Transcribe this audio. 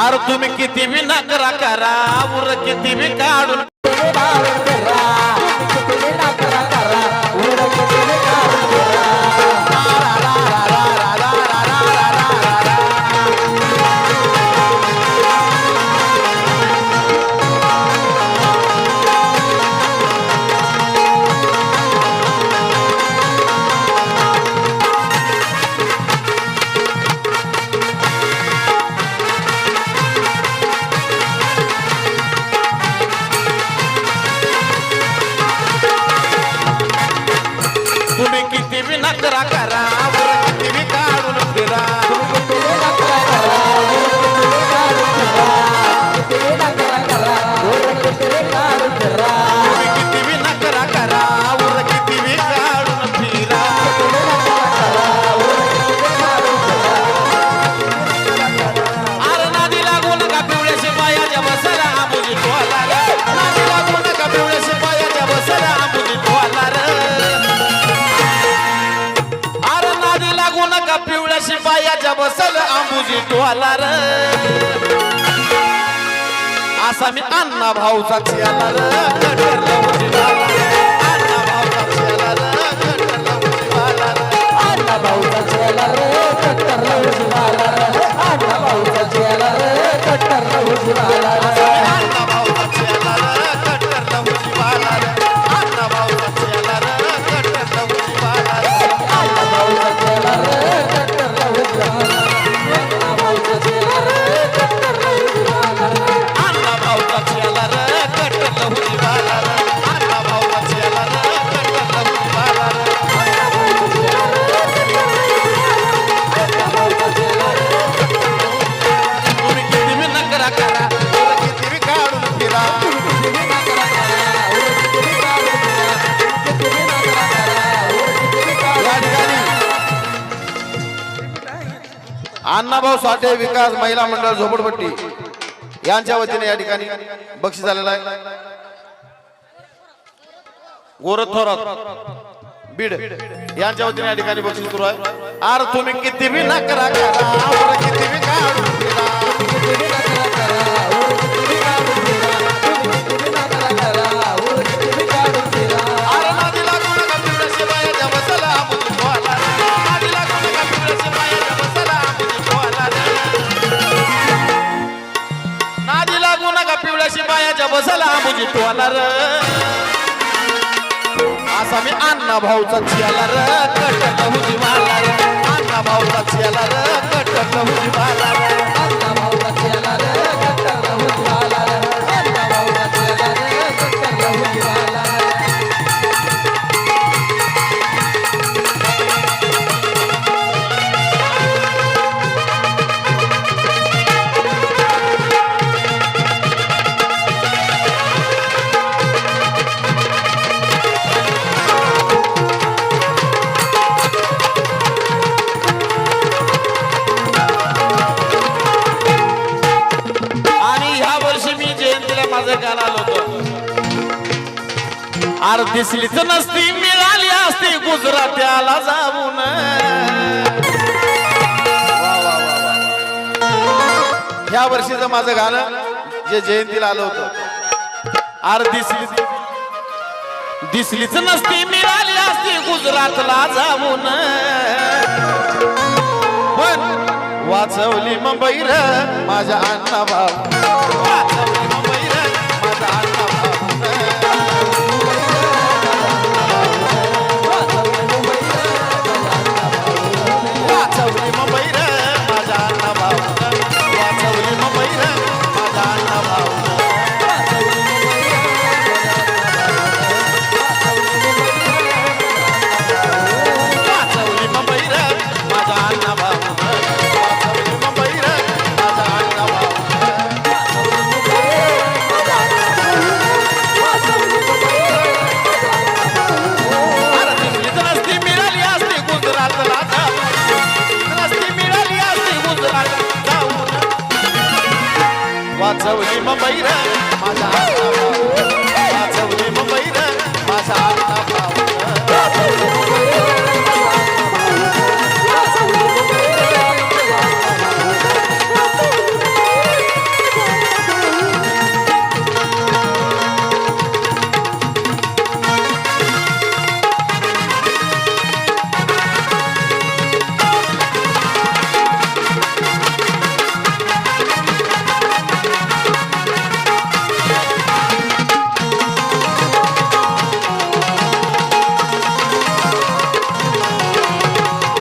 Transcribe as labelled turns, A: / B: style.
A: R तुम्ही किती बी नकरा करा उर किती बी काढून किती बी बसल आंबुजी टोला रे. असा मी अण्णा भाऊचा चियाला रे. गटरला भाऊचा चियाला रे. अण्णा भाऊचा चियाला रे. अण्णाभाऊ साठे विकास महिला मंडळ झोपडपट्टी यांच्या वतीने या ठिकाणी बक्षीस झालेला आहे. गोरख थोरात बीड यांच्या वतीने या ठिकाणी बक्षीस सुरू आहे. आर तुम्ही किती बी नकरा करा किती बी टोलर असा मी अण्णा भाऊचा चेलर र कटक हुजी मारला अण्णा भाऊचा चेलर र कटक हुजी मारला जगाला आलो होतो आर दिसलीच नसती मिळाली असती गुजरात्याला जाऊन. ह्या वर्षीचं माझं गाणं जे जयंतीला आलं होतं. आर दिसली दिसलीच नसती मिळाली असती गुजरातला जाऊन. पण वाचवली मुंबई र माझ्या अण्णा भाऊ. वाचवली. मुंबई रे. माझा